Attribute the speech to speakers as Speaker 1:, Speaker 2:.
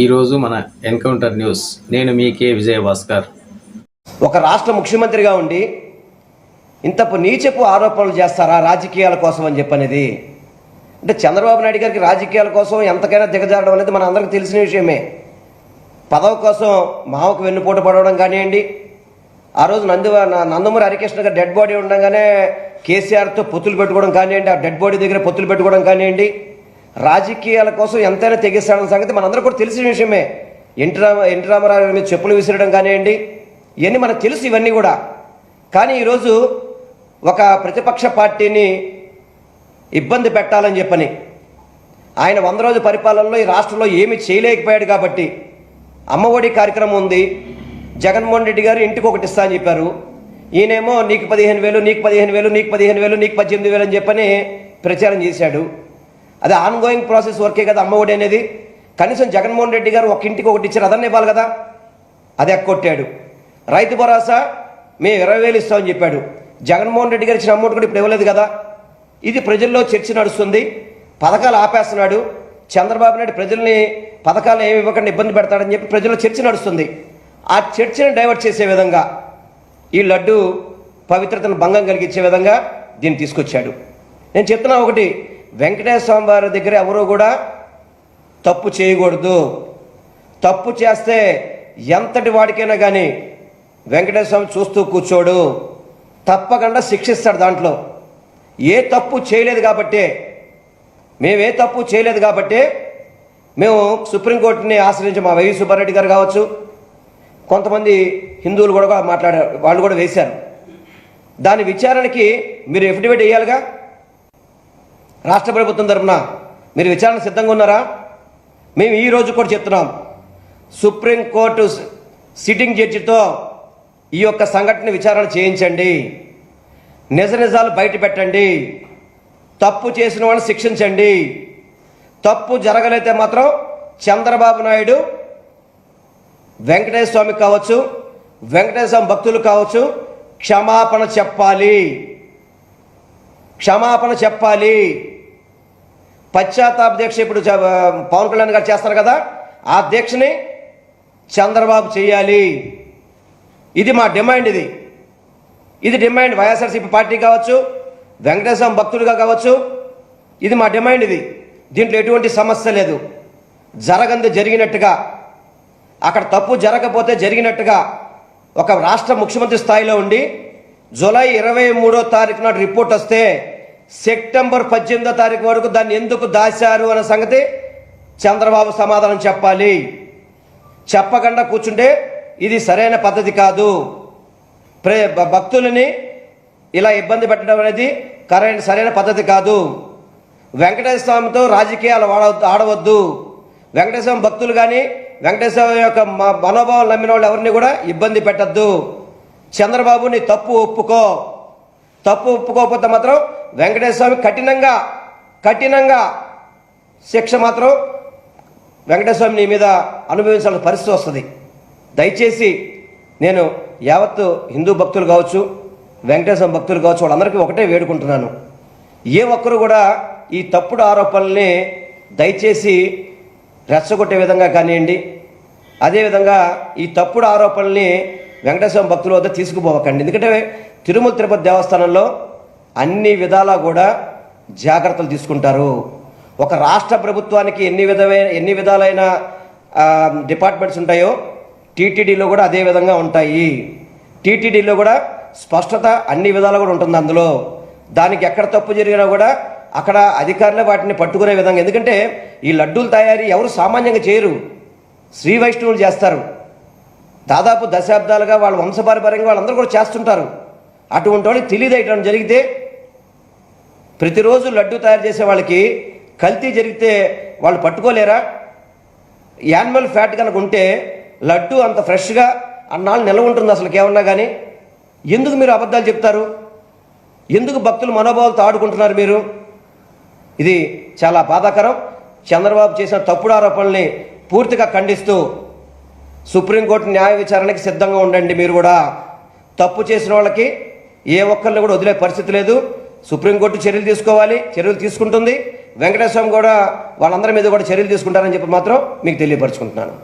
Speaker 1: ఈరోజు మన encounter news. నేను మీ కే విజయభాస్కర్.
Speaker 2: ఒక రాష్ట్ర ముఖ్యమంత్రిగా ఉండి ఇంతపు నీచపు ఆరోపణలు చేస్తారా రాజకీయాల కోసం అని చెప్పనేది? అంటే చంద్రబాబు నాయుడు గారికి రాజకీయాల కోసం ఎంతకైనా దిగజారడం అనేది మన అందరికీ తెలిసిన విషయమే. పదవి కోసం మావకు వెన్నుపోటు పడవడం కానివ్వండి ఆ రోజు నందు నందమూరి హరికృష్ణ గారు డెడ్ బాడీ ఉండగానే కేసీఆర్తో పొత్తులు పెట్టుకోవడం కానివ్వండి ఆ డెడ్ బాడీ దగ్గర పొత్తులు పెట్టుకోవడం కానివ్వండి రాజకీయాల కోసం ఎంతైనా తెగిస్తాడన్న సంగతి మనందరూ కూడా తెలిసిన విషయమే. ఎన్టీ రామ ఎన్టీ రామారావు గారి మీద చెప్పులు విసిరడం కానివ్వండి ఇవన్నీ మనకు తెలుసు ఇవన్నీ కూడా. కానీ ఈరోజు ఒక ప్రతిపక్ష పార్టీని ఇబ్బంది పెట్టాలని చెప్పని ఆయన వంద రోజు పరిపాలనలో ఈ రాష్ట్రంలో ఏమీ చేయలేకపోయాడు కాబట్టి అమ్మఒడి కార్యక్రమం ఉంది. జగన్మోహన్ రెడ్డి గారు ఇంటికి ఒకటి ఇస్తా అని చెప్పారు. ఈయనేమో నీకు పదిహేను వేలు నీకు పదిహేను వేలు నీకు పదిహేను వేలు నీకు పద్దెనిమిది వేలు అని చెప్పని ప్రచారం చేశాడు. అది ఆన్గోయింగ్ ప్రాసెస్ వర్కే కదా అమ్మఒడి అనేది. కనీసం జగన్మోహన్ రెడ్డి గారు ఒక ఇంటికి ఒకటి ఇచ్చారు అదన్నీ ఇవ్వాలి కదా. అది ఎక్కొట్టాడు. రైతు భరోసా మేము ఇరవై వేలు ఇస్తామని చెప్పాడు. జగన్మోహన్ రెడ్డి గారు ఇచ్చిన అమౌంట్ కూడా ఇప్పుడు ఇవ్వలేదు కదా. ఇది ప్రజల్లో చర్చ నడుస్తుంది. పథకాలు ఆపేస్తున్నాడు. చంద్రబాబు నాయుడు ప్రజల్ని పథకాలు ఏమి ఇవ్వకుండా ఇబ్బంది పెడతాడని చెప్పి ప్రజల్లో చర్చ నడుస్తుంది. ఆ చర్చను డైవర్ట్ చేసే విధంగా ఈ లడ్డు పవిత్రతను భంగం కలిగించే విధంగా దీన్ని తీసుకొచ్చాడు. నేను చెప్తున్నా ఒకటి వెంకటేశ్వర వారి దగ్గర ఎవరు కూడా తప్పు చేయకూడదు. తప్పు చేస్తే ఎంతటి వాడికైనా కానీ వెంకటేశ్వర స్వామి చూస్తూ కూర్చోడు. తప్పకుండా శిక్షిస్తాడు దాంట్లో. ఏ తప్పు చేయలేదు కాబట్టే మేము ఏ తప్పు చేయలేదు కాబట్టే మేము సుప్రీంకోర్టుని ఆశ్రయించి మా వైవి సుబ్బారెడ్డి గారు కావచ్చు కొంతమంది హిందువులు కూడా మాట్లాడారు వాళ్ళు కూడా వేశారు. దాని విచారణకి మీరు ఎఫిడవిట్ వేయాలిగా? రాష్ట్ర ప్రభుత్వం తరఫున మీరు విచారణ సిద్ధంగా ఉన్నారా? మేము ఈ రోజు కూడా చెప్తున్నాం. సుప్రీంకోర్టు సిట్టింగ్ జడ్జితో ఈ యొక్క సంఘటన విచారణ చేయించండి. నిజ నిజాలు బయట పెట్టండి. తప్పు చేసిన వాళ్ళని శిక్షించండి. తప్పు జరగలైతే మాత్రం చంద్రబాబు నాయుడు వెంకటేశ్వర స్వామి కావచ్చు వెంకటేశ్వర స్వామి భక్తులు కావచ్చు క్షమాపణ చెప్పాలి. క్షమాపణ చెప్పాలి. పశ్చాత్తాప దీక్ష ఇప్పుడు పవన్ కళ్యాణ్ గారు చేస్తారు కదా? ఆ దీక్షని చంద్రబాబు చేయాలి. ఇది మా డిమాండ్ ఇది. ఇది డిమాండ్ వైఎస్ఆర్సీపీ పార్టీ కావచ్చు వెంకటేశ్వర భక్తులుగా కావచ్చు ఇది మా డిమాండ్ ఇది. దీంట్లో ఎటువంటి సమస్య లేదు. జరగంది జరిగినట్టుగా అక్కడ తప్పు జరగకపోతే జరిగినట్టుగా ఒక రాష్ట్ర ముఖ్యమంత్రి స్థాయిలో ఉండి జూలై ఇరవై మూడో తారీఖు నాడు రిపోర్ట్ వస్తే సెప్టెంబర్ పద్దెనిమిదో తారీఖు వరకు దాన్ని ఎందుకు దాచారు అనే సంగతి చంద్రబాబు సమాధానం చెప్పాలి. చెప్పకుండా కూర్చుంటే ఇది సరైన పద్ధతి కాదు. ప్రే భక్తులని ఇలా ఇబ్బంది పెట్టడం అనేది కరైన సరైన పద్ధతి కాదు. వెంకటేశ్వర స్వామితో రాజకీయాలు వాడవద్దు ఆడవద్దు. వెంకటేశ్వర భక్తులు కానీ వెంకటేశ్వర యొక్క మనోభావం నమ్మిన వాళ్ళు ఎవరిని కూడా ఇబ్బంది పెట్టద్దు. చంద్రబాబు నీ తప్పు ఒప్పుకో. తప్పు ఒప్పుకోకపోతే మాత్రం వెంకటేశ్వర స్వామి కఠినంగా కఠినంగా శిక్ష మాత్రం వెంకటేశ్వర స్వామి నీ మీద అనుభవించాల్సిన పరిస్థితి వస్తుంది. దయచేసి నేను యావత్తు హిందూ భక్తులు కావచ్చు వెంకటేశ్వర భక్తులు కావచ్చు వాళ్ళందరికీ ఒకటే వేడుకుంటున్నాను. ఏ ఒక్కరు కూడా ఈ తప్పుడు ఆరోపణల్ని దయచేసి రెచ్చగొట్టే విధంగా కానివ్వండి అదేవిధంగా ఈ తప్పుడు ఆరోపణల్ని వెంకటేశ్వర భక్తుల వద్ద తీసుకుపోవకండి. ఎందుకంటే తిరుమల తిరుపతి దేవస్థానంలో అన్ని విధాలా కూడా జాగ్రత్తలు తీసుకుంటారు. ఒక రాష్ట్ర ప్రభుత్వానికి ఎన్ని విధమైన ఎన్ని విధాలైన డిపార్ట్మెంట్స్ ఉంటాయో టీటీడీలో కూడా అదే విధంగా ఉంటాయి. టీటీడీలో కూడా స్పష్టత అన్ని విధాలు కూడా ఉంటుంది అందులో. దానికి ఎక్కడ తప్పు జరిగినా కూడా అక్కడ అధికారులే వాటిని పట్టుకునే విధంగా. ఎందుకంటే ఈ లడ్డూలు తయారీ ఎవరు సామాన్యంగా చేయరు. శ్రీ వైష్ణవులు చేస్తారు. దాదాపు దశాబ్దాలుగా వాళ్ళ వంశపారపర్యంగా వాళ్ళందరూ కూడా చేస్తుంటారు. అటువంటి వాళ్ళకి తెలియదు ఇటువంటి జరిగితే ప్రతిరోజు లడ్డు తయారు చేసే వాళ్ళకి కల్తీ జరిగితే వాళ్ళు పట్టుకోలేరా? యానిమల్ ఫ్యాట్ కనుక ఉంటే లడ్డు అంత ఫ్రెష్గా అన్నాళ్ళు నిల్వ ఉంటుంది అసలు ఏమన్నా కానీ ఎందుకు మీరు అబద్ధాలు చెప్తారు? ఎందుకు భక్తులు మనోభావాలతో ఆడుకుంటున్నారు మీరు? ఇది చాలా బాధాకరం. చంద్రబాబు చేసిన తప్పుడు ఆరోపణల్ని పూర్తిగా ఖండిస్తూ సుప్రీంకోర్టు న్యాయ విచారణకి సిద్ధంగా ఉండండి మీరు కూడా. తప్పు చేసిన వాళ్ళకి ఏ ఒక్కరిని కూడా వదిలే పరిస్థితి లేదు. సుప్రీంకోర్టు చర్యలు తీసుకోవాలి చర్యలు తీసుకుంటుంది. వెంకటేశ్వరం కూడా వాళ్ళందరి మీద కూడా చర్యలు తీసుకుంటారని చెప్పి మాత్రం మీకు తెలియపరచుకుంటున్నాను.